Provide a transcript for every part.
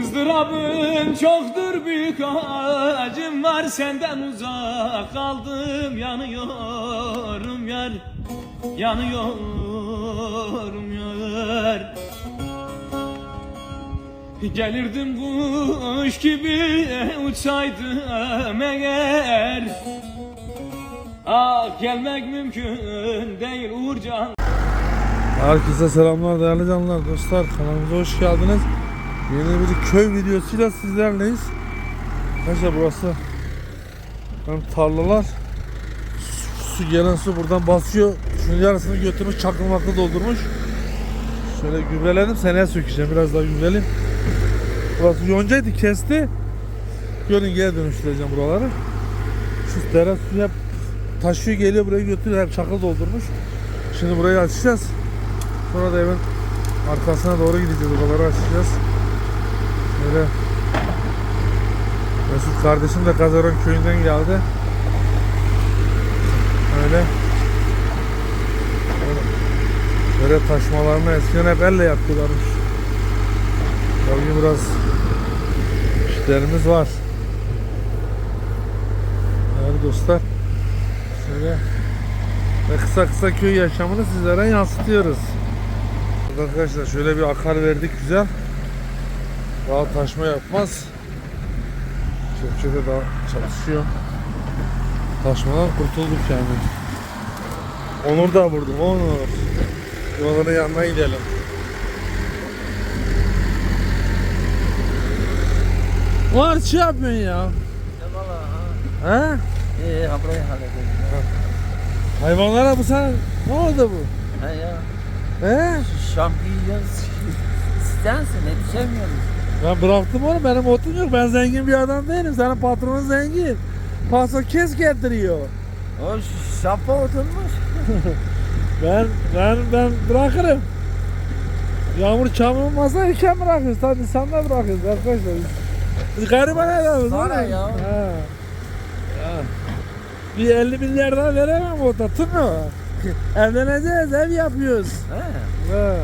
ızdırabım çoktur büyük acım var. Senden uzak kaldım yanıyorum yar yanıyorum yar. Gelirdim kuş gibi uçsaydım eğer. Ah gelmek mümkün değil Uğurcan. Herkese selamlar değerli canlar dostlar. Kanalımıza hoş geldiniz. Yeni bir köy videosuyla sizlerleyiz. Arkadaşlar burası hem tarlalar su, su gelen su buradan basıyor. Şunun yarısını götürmüş çakıl makıl doldurmuş. Şöyle gübreledim seneye sökeceğim biraz daha gübreleyim. Burası yoncaydı kesti. Gölüngeye dönüştüreceğim buraları. Şu dere suyu hep taşıyor geliyor buraya götürüyor hep çakıl doldurmuş. Şimdi burayı açacağız. Sonra da evin arkasına doğru gideceğiz. Oraları açacağız. Böyle Mesut kardeşim de Kazaran köyünden geldi. Öyle. Böyle, taşmalarını eskiden hep elle yapıyorlarmış. Tabii biraz işlerimiz var. Değerli dostlar. Şöyle ve kısa kısa köy yaşamını sizlere yansıtıyoruz. Arkadaşlar şöyle bir akar verdik güzel. Daha taşma yapmaz. Kepçe de daha çalışıyor. Taşmadan kurtulduk yani. Onur da vurdum Onur. Onur'un yanına gidelim. Var şey yapmayın ya. Eyvallah. Ha? İyi, ha burayı halledelim. Hayvanlara bu sen ne oldu bu? Ha ya, He? şampiyon sensin, yetişemiyoruz. Ben bıraktım onu benim otum yok. Ben zengin bir adam değilim. Senin patronun zengin. Paso kes getiriyor. O şapa oturmuş. Ben ben ben bırakırım. Yağmur çamur masa iken bırakırız. Tabii sen de bırakırız arkadaşlar. Biz gariban adamız. Oğlum. ya. Ha. Ya. Bir 50 milyar daha veremem o da. Tut mu? Evleneceğiz, ev yapıyoruz. He. Ha.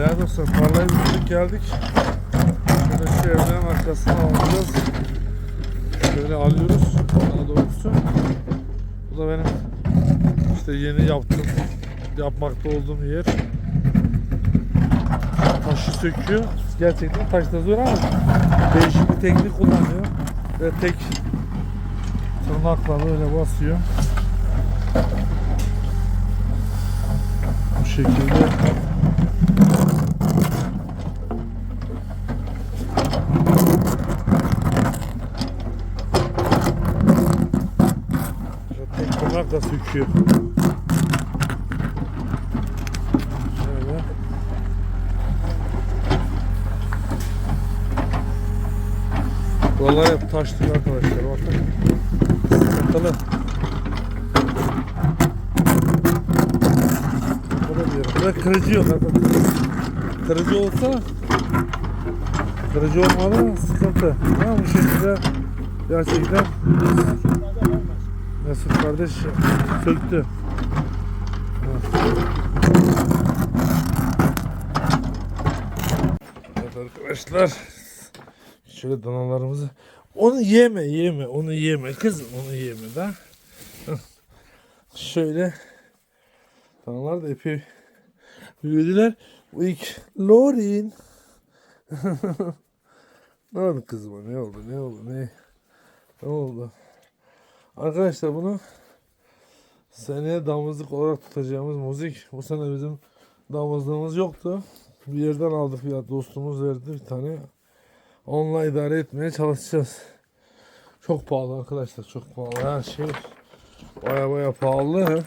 Değerli dostlar, tarlayı bitirdik geldik. Şöyle şu evlerin arkasına alacağız. Şöyle alıyoruz, daha doğrusu. Bu da benim işte yeni yaptığım, yapmakta olduğum yer. Taşı söküyor. Gerçekten taşta zor ama değişik bir teknik kullanıyor. Ve tek tırnakla böyle basıyor. Bu şekilde tırnakla söküyor. Şöyle. Buralar hep taşlık arkadaşlar bakın. Sıkıntılı. Burada kırıcı yok arkadaşlar. Kırıcı olsa kırıcı olmalı sıkıntı. Ama bu şekilde gerçekten Mesut kardeş söktü. Evet arkadaşlar şöyle danalarımızı onu yeme yeme onu yeme kızım onu yeme da. Şöyle danalar da epey büyüdüler. Bu ilk Lorin. Ne oldu kızıma ne oldu ne oldu ne ne oldu arkadaşlar bunu seneye damızlık olarak tutacağımız müzik bu sene bizim damızlığımız yoktu bir yerden aldık ya dostumuz verdi bir tane onunla idare etmeye çalışacağız. Çok pahalı arkadaşlar çok pahalı her şey baya baya pahalı.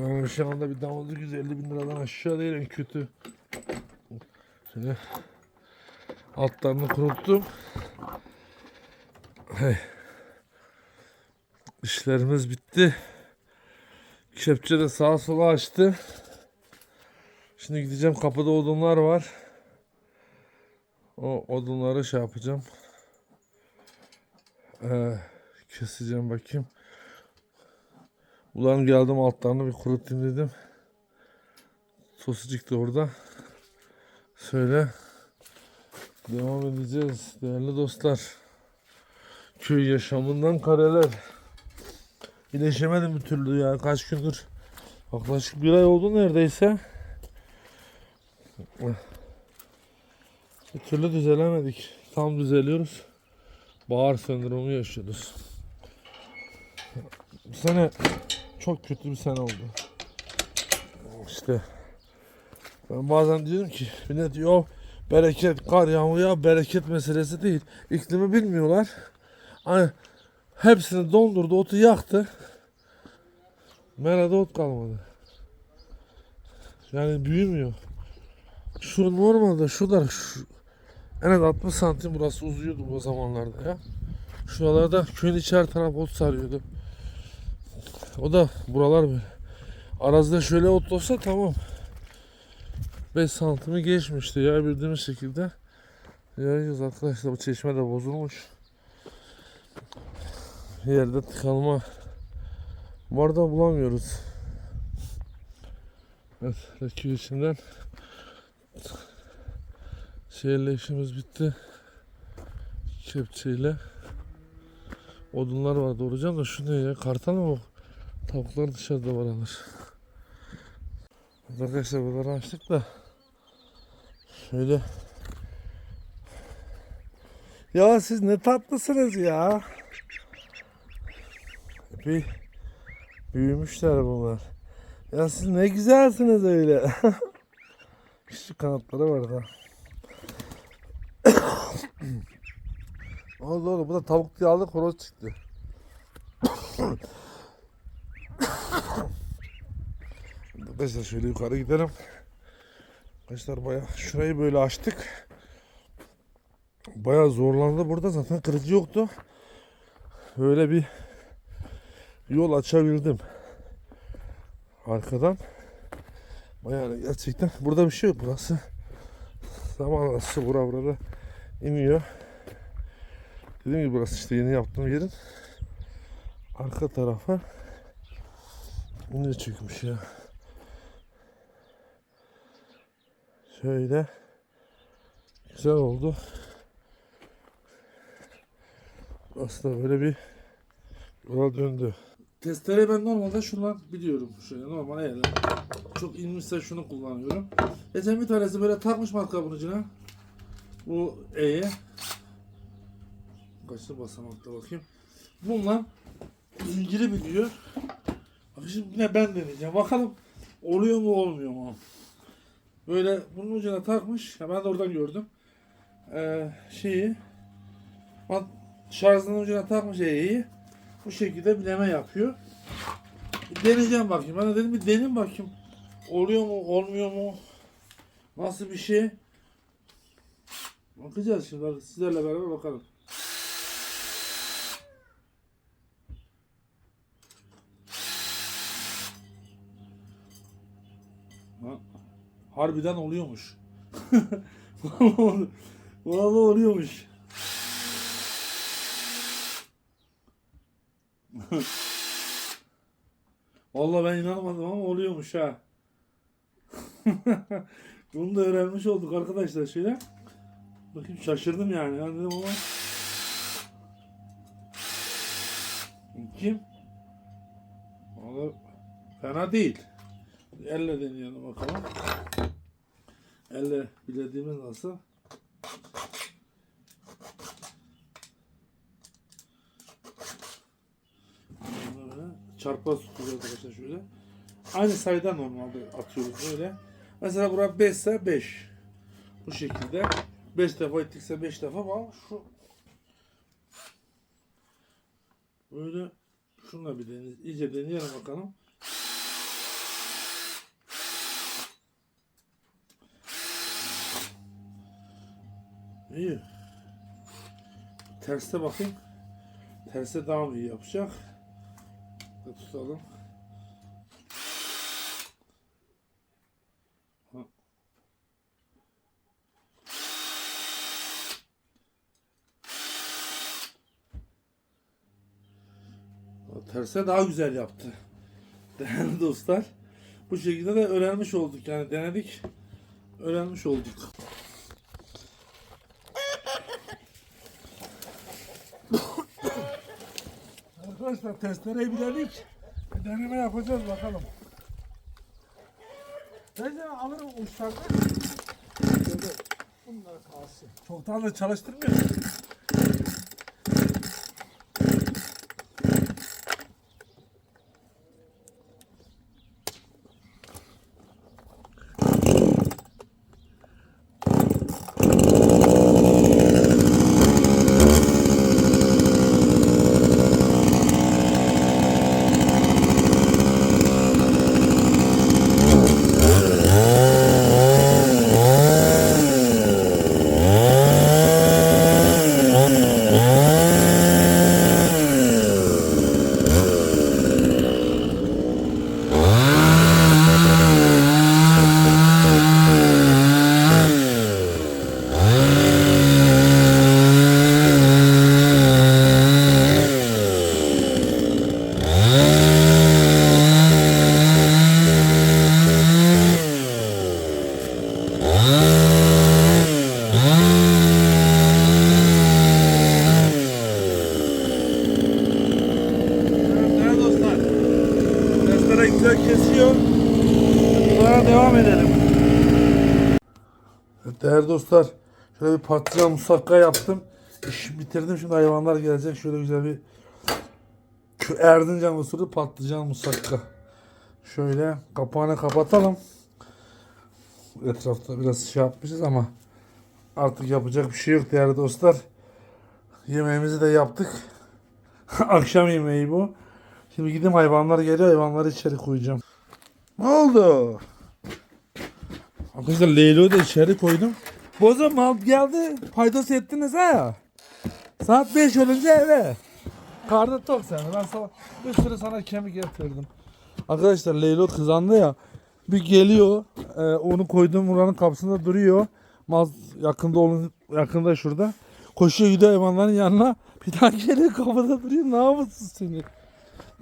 Yani şu anda bir damızlık 150 bin liradan aşağı değil en kötü. Şöyle altlarını kuruttum. Hey. İşlerimiz bitti. Kepçe de sağa sola açtı. Şimdi gideceğim kapıda odunlar var. O odunları şey yapacağım. Ee, keseceğim bakayım. Ulan geldim altlarını bir kurutayım dedim. Sosicik de orada. Şöyle devam edeceğiz değerli dostlar. Köy yaşamından kareler. İyileşemedim bir türlü ya kaç gündür. Yaklaşık bir ay oldu neredeyse. Bir türlü düzelemedik. Tam düzeliyoruz. Bahar sendromu yaşıyoruz. Bu sene çok kötü bir sene oldu. İşte ben bazen diyorum ki millet diyor bereket kar yağmur ya bereket meselesi değil. İklimi bilmiyorlar. Hani hepsini dondurdu otu yaktı. Merada ot kalmadı. Yani büyümüyor. Şu normalde şurada şu, en az 60 santim burası uzuyordu bu zamanlarda ya. Şuralarda köyün içer taraf ot sarıyordu. O da buralar böyle. Arazide şöyle ot olsa tamam. 5 santimi geçmişti ya bildiğimiz şekilde. Yayıyoruz arkadaşlar bu çeşme de bozulmuş. Yerde tıkanma var da bulamıyoruz. Evet, rekü içinden şeyle işimiz bitti. Kepçeyle odunlar var doğrayacağım da şu ne ya kartal mı o? Tavuklar dışarıda var alır. Arkadaşlar buraları açtık da şöyle ya siz ne tatlısınız ya. Bir büyümüşler bunlar. Ya siz ne güzelsiniz öyle. Küçük kanatları var da. Allah Allah bu da tavuk diye aldık horoz çıktı. Arkadaşlar şöyle yukarı gidelim. Arkadaşlar baya şurayı böyle açtık. Baya zorlandı burada zaten kırıcı yoktu. Böyle bir yol açabildim. Arkadan. Bayağı gerçekten burada bir şey yok burası. Zaman arası bura burada iniyor. Dediğim gibi burası işte yeni yaptığım yerin arka tarafa ne çıkmış ya. Şöyle güzel oldu. Aslında böyle bir yola döndü. Testere ben normalde şundan biliyorum. Şöyle normal yani. Çok inmişse şunu kullanıyorum. Geçen bir tanesi böyle takmış matkabın ucuna. Bu E'ye. Kaçta basamakta bakayım. Bununla zinciri biliyor. Bak şimdi yine ben deneyeceğim. Bakalım oluyor mu olmuyor mu? Böyle bunun ucuna takmış. Ya ben de oradan gördüm. Ee, şeyi şarjının ucuna takmış E'yi. Bu şekilde bileme yapıyor. Deneyeceğim bakayım. De dedim bir denin bakayım. Oluyor mu olmuyor mu? Nasıl bir şey? Bakacağız şimdi. Sizlerle beraber bakalım. Ha, Harbiden oluyormuş. Vallahi oluyormuş. Vallahi ben inanmadım ama oluyormuş ha. Bunu da öğrenmiş olduk arkadaşlar şöyle. Bakayım şaşırdım yani. Yani dedim ama. Kim? Valla fena değil. Elle deneyelim bakalım. Elle bilediğimiz nasıl? Çarpaz tutuyoruz arkadaşlar şöyle. Aynı sayıda normalde atıyoruz böyle. Mesela bura 5 ise 5. Bu şekilde. 5 defa ettikse 5 defa ama şu böyle şunla bir deneyelim. iyice deneyelim bakalım. İyi. Terste bakayım. Terste daha iyi yapacak? Da tutalım. Terse daha güzel yaptı. Değerli dostlar. Bu şekilde de öğrenmiş olduk yani denedik. öğrenmiş olduk. Arkadaşlar testereyi biledik. Deneme yapacağız bakalım. Ben de alırım uçlardan. Bunlar kalsın. Çoktan da çalıştırmıyor. Evet değerli dostlar. Testere güzel kesiyor. Bunlara devam edelim. Evet değerli dostlar. Şöyle patlıcan musakka yaptım. İş bitirdim. Şimdi hayvanlar gelecek. Şöyle güzel bir Erzincan usulü patlıcan musakka. Şöyle kapağını kapatalım. Etrafta biraz şey yapmışız ama artık yapacak bir şey yok değerli dostlar. Yemeğimizi de yaptık. Akşam yemeği bu. Şimdi gideyim hayvanlar geliyor hayvanları içeri koyacağım. Ne oldu? Arkadaşlar Leylo'yu da içeri koydum. Boza mal geldi. Paydos ettiniz ha. Saat 5 olunca eve. Karnı tok sen. Ben sana bir sürü sana kemik getirdim. Arkadaşlar Leylo kızandı ya. Bir geliyor. e, onu koyduğum buranın kapısında duruyor. Maz yakında olun yakında şurada. Koşuyor gidiyor hayvanların yanına. Bir daha geliyor kapıda duruyor. Ne yapıyorsun seni?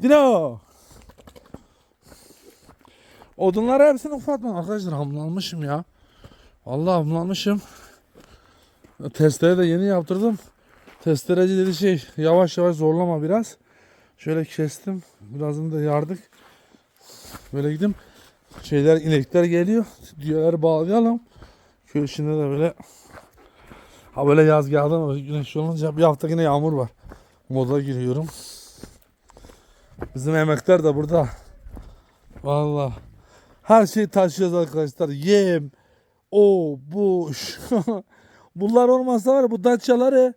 Dino. Odunları hepsini ufaltmam. Arkadaşlar hamlanmışım ya. Vallahi hamlanmışım. Testere de yeni yaptırdım. Testereci dedi şey yavaş yavaş zorlama biraz. Şöyle kestim. Birazını da yardık. Böyle gidip şeyler inekler geliyor. Diyorları bağlayalım. Şimdi de böyle ha böyle yaz geldi ama güneş olunca bir hafta yine yağmur var. Moda giriyorum. Bizim emekler de burada. Vallahi her şeyi taşıyoruz arkadaşlar. Yem, o, bu, şu. Bunlar olmazsa var ya bu daçyaları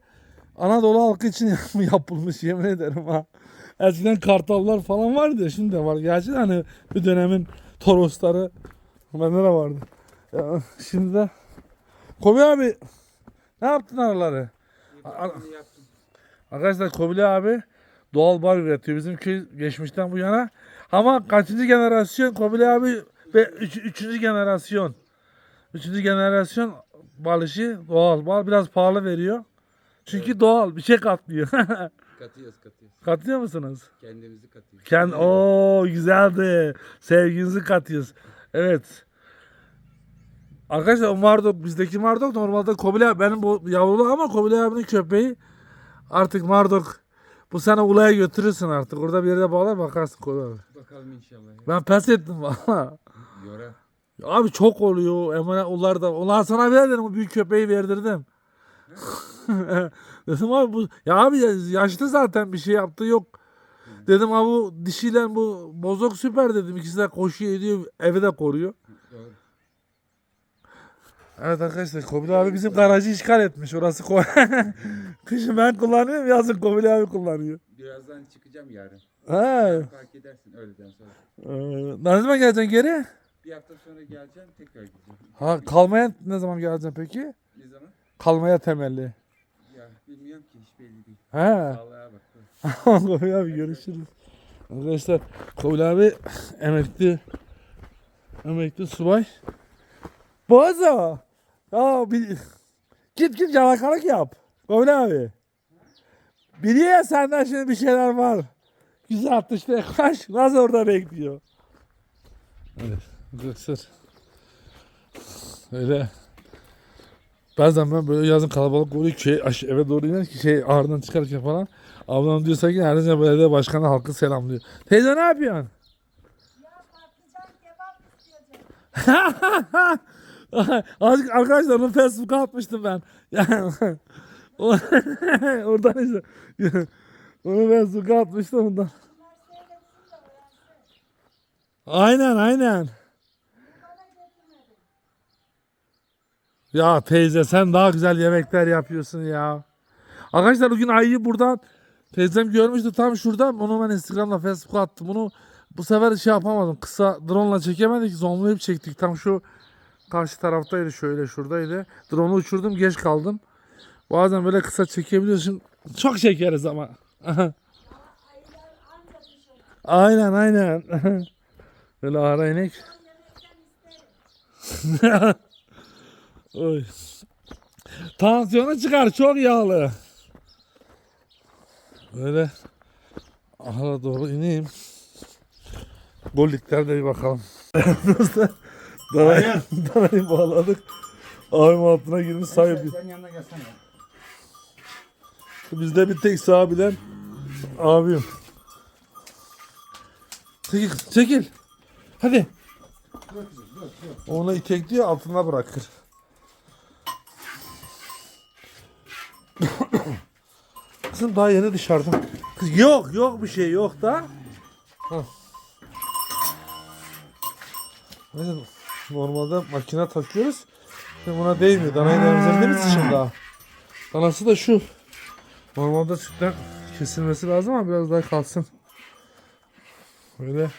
Anadolu halkı için yapılmış yemin ederim ha. Eskiden kartallar falan vardı ya şimdi de var. Gerçi de hani bir dönemin Torosları bende de vardı. Ya, şimdi de Kobi abi ne yaptın araları? A- Arkadaşlar Kobile abi doğal bar üretiyor. Bizim köy geçmişten bu yana. Ama kaçıncı generasyon Kobile abi ve üç, üçüncü generasyon. Üçüncü generasyon bal işi doğal bal biraz pahalı veriyor. Çünkü doğal bir şey katmıyor. Katıyoruz katıyoruz. Katıyor musunuz? Kendimizi katıyoruz. Kend o güzeldi. Sevginizi katıyoruz. Evet. Arkadaşlar o Mardok bizdeki Mardok normalde Kobile abi- benim bu yavrulu ama Kobile abinin köpeği artık Mardok bu sene Ula'ya götürürsün artık. Orada bir yere bağlar bakarsın Kobile abi. Bakalım inşallah. ya. Ben pes ettim valla. Yora. Abi çok oluyor. Emanet onlar da. Ulan sana bir dedim bu büyük köpeği verdirdim. dedim abi bu ya abi ya- yaşlı zaten bir şey yaptı yok. Dedim abi bu dişiyle bu bozok süper dedim. İkisi de koşuyor ediyor evi de koruyor. Evet arkadaşlar Kobil abi bizim garajı işgal etmiş. Orası ko Kışın ben kullanıyorum yazın Kobil abi kullanıyor. Birazdan çıkacağım yarın. Ha. Fark edersin öğleden sonra. Ee, ne zaman geleceksin geri? Bir hafta sonra geleceğim tekrar gideceğim. Ha kalmaya ne zaman geleceksin peki? Ne zaman? Kalmaya temelli. Ya bilmiyorum ki hiç belli değil. He. Allah'a bak. Abi görüşürüz. Arkadaşlar Kobil abi emekli emekli subay. Bozo. Ya bir, git git yalakalık yap. Kobil abi. Biliyor ya senden şimdi bir şeyler var. Güzel attı işte kaç. Nasıl orada bekliyor. Evet arkadaşlar. Öyle. Bazen ben böyle yazın kalabalık oluyor ki şey, eve doğru iner ki şey ağrından çıkarken falan. Ablam diyor sanki Erzincan Belediye Başkanı halkı selamlıyor. Teyze ne yapıyorsun? Azıcık arkadaşlar onu Facebook'a atmıştım ben. Yani, oradan işte. onu Facebook'a atmıştım ondan. Aynen aynen. Ya teyze sen daha güzel yemekler yapıyorsun ya. Arkadaşlar bugün ayıyı buradan teyzem görmüştü tam şurada. Onu ben Instagram'da Facebook'a attım. Bunu bu sefer şey yapamadım. Kısa drone ile çekemedik. Zoomlayıp çektik. Tam şu karşı taraftaydı şöyle şuradaydı. Drone'u uçurdum geç kaldım. Bazen böyle kısa çekebiliyorsun. Çok çekeriz ama. aynen aynen. böyle ara inek. Oy. Tansiyonu çıkar çok yağlı. Böyle ahıra doğru ineyim. Golliklerde bir bakalım. Dostlar danayı, danayı bağladık. Abim altına girmiş sahibi. Sen yanına gelsene. Bizde bir tek sağ bilen abim. Çekil, çekil. Hadi. Onu itekliyor altına bırakır. Kızım daha yeni dışarıda. Kız yok yok bir şey yok da. Hah. Normalde makine takıyoruz. Şimdi buna değmiyor. Danayı emzirdiğimiz için daha. Danası da şu. Normalde sütten kesilmesi lazım ama biraz daha kalsın. Böyle.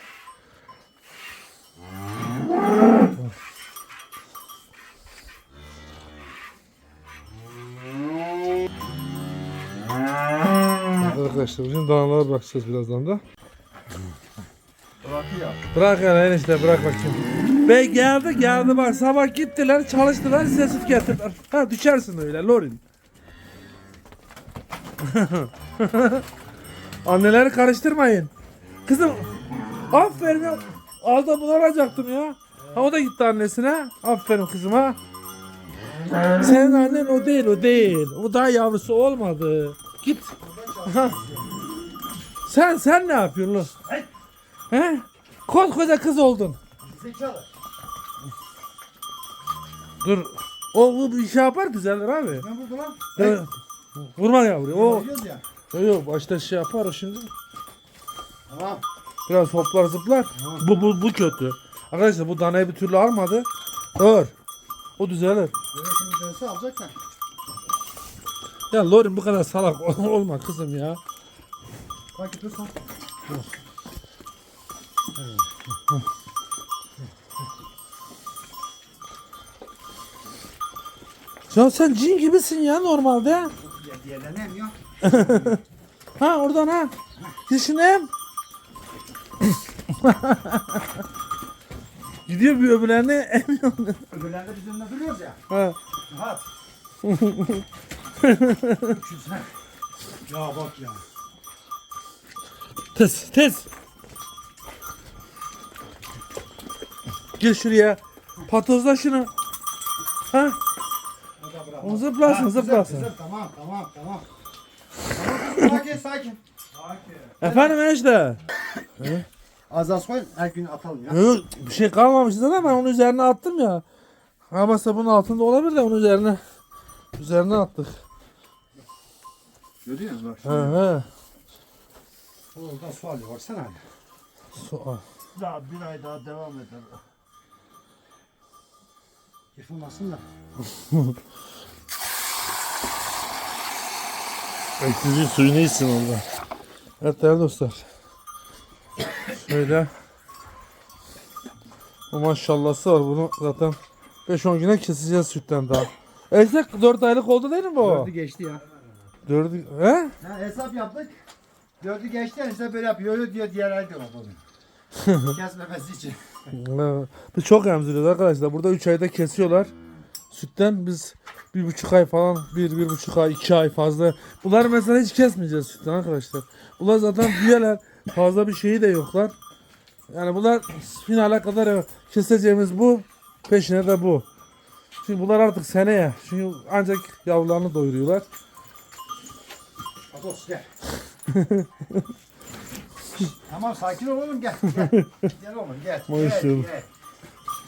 Arkadaşlar bugün danalara bakacağız birazdan da. Bırakıyor. Bırak yani enişte bırak bakayım. Ve geldi geldi bak sabah gittiler çalıştılar size süt getirdiler. Ha düşersin öyle Lorin. Anneleri karıştırmayın. Kızım aferin ya. Az da bunu ya. Ha o da gitti annesine. Aferin kızıma. Senin annen o değil o değil. O daha yavrusu olmadı. Git. Sen sen ne yapıyorsun lan? He? Koskoca kız oldun. Zekalı. Dur. O bu bir şey yapar düzelir abi. Ne buldu lan? Evet. Vurma yavru. O ya. yok yok başta şey yapar o şimdi. Tamam. Biraz hoplar zıplar. Bu bu bu kötü. Arkadaşlar bu danayı bir türlü almadı. Dur. O düzelir. Yönetim dönse alacak da. Ya Lorin bu kadar salak olma kızım ya. Bak dur sen. Ya sen cin gibisin ya normalde. Diğerlerine emiyor. Ha oradan ha. Dişinem. Gidiyor bir öbürlerine emiyor. Öbürlerde biz önünde duruyoruz ya. Ha. Rahat. Güzel. Ya bak ya. Tez tez. Gel şuraya. Patozla şunu. Ha? O zıplasın, Ha, zıplasın. Güzel, güzel. Tamam tamam tamam. Tamam, sakin sakin. Efendim enişte. Az az koy her gün atalım ya. Yok bir şey kalmamış zaten ben onun üzerine attım ya. Ama sabunun altında olabilir de onun üzerine üzerine attık. Görüyor musun bak. He he. Orada su alıyor baksana. hani. Su- Daha bir ay daha devam eder. Yıkılmasın da. Ekleyici suyunu içsin orada. Evet değerli dostlar. Şöyle. Bu maşallahsı var bunu zaten 5-10 güne keseceğiz sütten daha. Esnek 4 aylık oldu değil mi bu? Dördü geçti ya. 4'ü he? Ha, hesap yaptık. Dördü geçti işte böyle yapıyor. Öyle diyor diğer ay diyor bakalım. Kesmemesi için. Biz çok emziriyoruz arkadaşlar. Burada 3 ayda kesiyorlar. Sütten biz bir buçuk ay falan, bir, bir buçuk ay, iki ay fazla. Bunlar mesela hiç kesmeyeceğiz sütten arkadaşlar. Bunlar zaten büyüyorlar. Fazla bir şeyi de yoklar. Yani bunlar finale kadar keseceğimiz bu. Peşine de bu. Şimdi bunlar artık seneye. Çünkü ancak yavrularını doyuruyorlar. Atos gel. tamam sakin ol oğlum gel. Gel, gel oğlum gel. Maşallah. gel.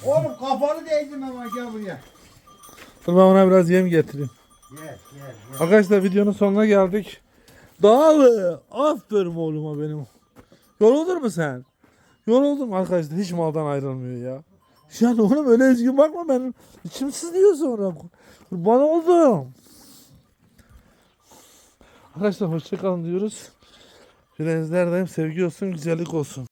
Oğlum kafanı değdim hemen gel buraya. Dur ben ona biraz yem getireyim. Gel gel gel. Arkadaşlar videonun sonuna geldik. Dağlı. Aferin oğluma benim. Yoruldun mu sen? Yoruldum arkadaşlar. Hiç maldan ayrılmıyor ya. Yani oğlum öyle üzgün bakma ben içim sızlıyor sonra. Kurban oldum. Arkadaşlar hoşçakalın diyoruz. Firenzlerdeyim. Sevgi olsun, güzellik olsun.